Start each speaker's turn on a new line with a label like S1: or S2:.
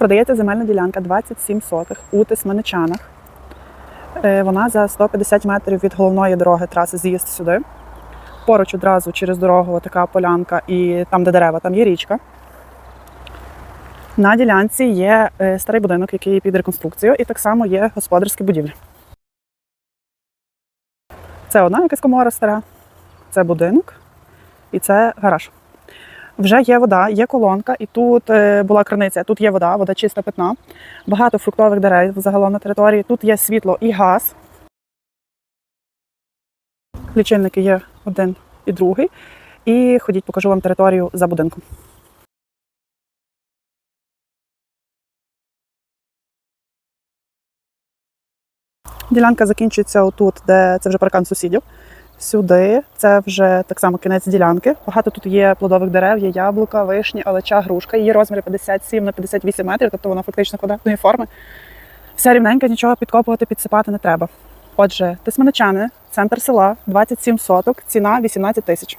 S1: Продається земельна ділянка 27 сотих у Тисменичанах. Е, Вона за 150 метрів від головної дороги траси з'їзд сюди. Поруч одразу через дорогу така полянка, і там, де дерева, там є річка. На ділянці є е, старий будинок, який під реконструкцію, і так само є господарські будівлі. Це одна якась комора стара, це будинок і це гараж. Вже є вода, є колонка, і тут е, була криниця. Тут є вода, вода чиста питна, багато фруктових дерев загалом на території. Тут є світло і газ. Лічильники є один і другий. І ходіть, покажу вам територію за будинком. Ділянка закінчується отут, де це вже паркан сусідів. Сюди це вже так само кінець ділянки. Багато тут є плодових дерев, є яблука, вишні, алеча, грушка. Її розміри 57 на 58 метрів, тобто вона фактично квадратної форми. Все рівненько, нічого підкопувати, підсипати не треба. Отже, тисменичани, центр села, 27 соток, ціна 18 тисяч.